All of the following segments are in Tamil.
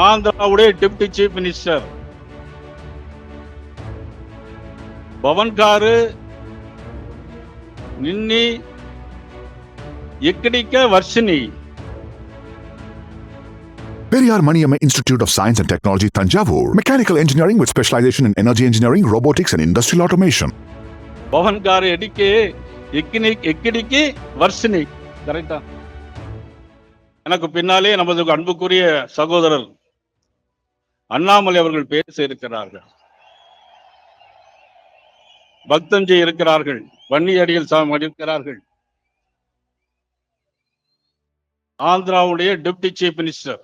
ஆந்திராவுடைய டெப்டி சீஃப் மினிஸ்டர் పవన్ గారు నిన్ని ఎక్కడికే Varshini Periyar Maniamma Institute of Science and Technology, Tanjavur. Mechanical engineering with specialization in energy engineering, robotics, and industrial automation. Pawan గారు ఎడికి ఎక్కిని ఎక్కడికి వర్షిని கரெக்டா எனக்கு பின்னாலே நமது அன்புக்குரிய சகோதரர் அண்ணாமலை அவர்கள் பேச இருக்கிறார்கள் பக்தஞ்சி இருக்கிறார்கள் வன்னியடியில் சாமி இருக்கிறார்கள் ஆந்திராவுடைய டெப்டி சீஃப் மினிஸ்டர்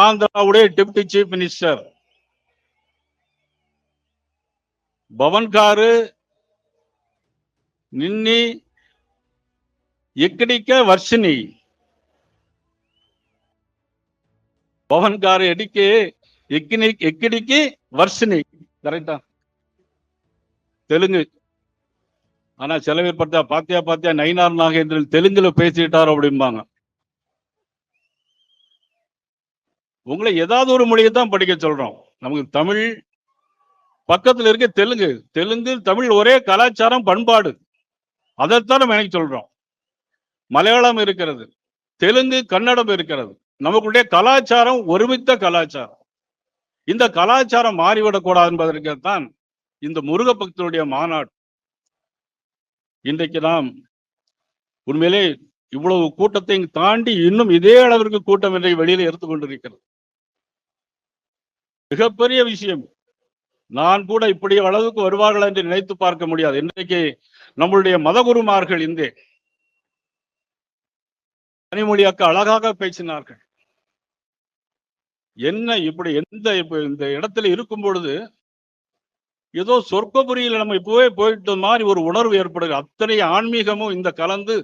ஆந்திராவுடைய டெப்டி சீஃப் மினிஸ்டர் పవన్ గారు నిన్ని ఎక్కడికే వర్షిని పవన్ గారు ఎడికి ఎక్కిని ఎక్కడికి వర్షిని கரெக்டா தெலுங்கு ஆனா சில பேர் பார்த்தா பாத்தியா பாத்தியா நயினார் நாகேந்திரன் தெலுங்குல பேசிட்டார் அப்படிம்பாங்க உங்களை ஏதாவது ஒரு மொழியை தான் படிக்க சொல்றோம் நமக்கு தமிழ் பக்கத்துல இருக்க தெலுங்கு தெலுங்கு தமிழ் ஒரே கலாச்சாரம் பண்பாடு அதைத்தான் நம்ம எனக்கு சொல்றோம் மலையாளம் இருக்கிறது தெலுங்கு கன்னடம் இருக்கிறது நமக்குடைய கலாச்சாரம் ஒருமித்த கலாச்சாரம். இந்த கலாச்சாரம் மாறிவிடக்கூடாது என்பதற்குத்தான் இந்த முருக பக்தருடைய மாநாடு. இன்றைக்கு நாம் உண்மையிலே இவ்வளவு கூட்டத்தை தாண்டி இன்னும் இதே அளவிற்கு கூட்டம் என்றை வெளியில எடுத்து கொண்டிருக்கிறது. மிகப்பெரிய விஷயம். நான் கூட இப்படி அளவுக்கு வருவார்கள் என்று நினைத்து பார்க்க முடியாது. இன்றைக்கு நம்மளுடைய மதகுருமார்கள் இந்தே கனிமொழி அக்கா அழகாக பேசினார்கள். என்ன இப்படி எந்த இப்போ இந்த இடத்துல இருக்கும் பொழுது ஏதோ சொர்க்கபுரியில் நம்ம இப்போவே போயிட்ட மாதிரி ஒரு உணர்வு ஏற்படுது அத்தனை ஆன்மீகமும் இந்த கலந்து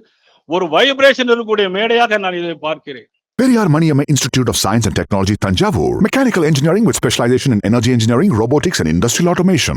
ஒரு வைப்ரேஷன் இருக்கக்கூடிய மேடையாக நான் இதை பார்க்கிறேன் Periyar Maniyam Institute of Science and Technology, Tanjavur. Mechanical engineering with specialization in energy engineering, robotics, and industrial automation.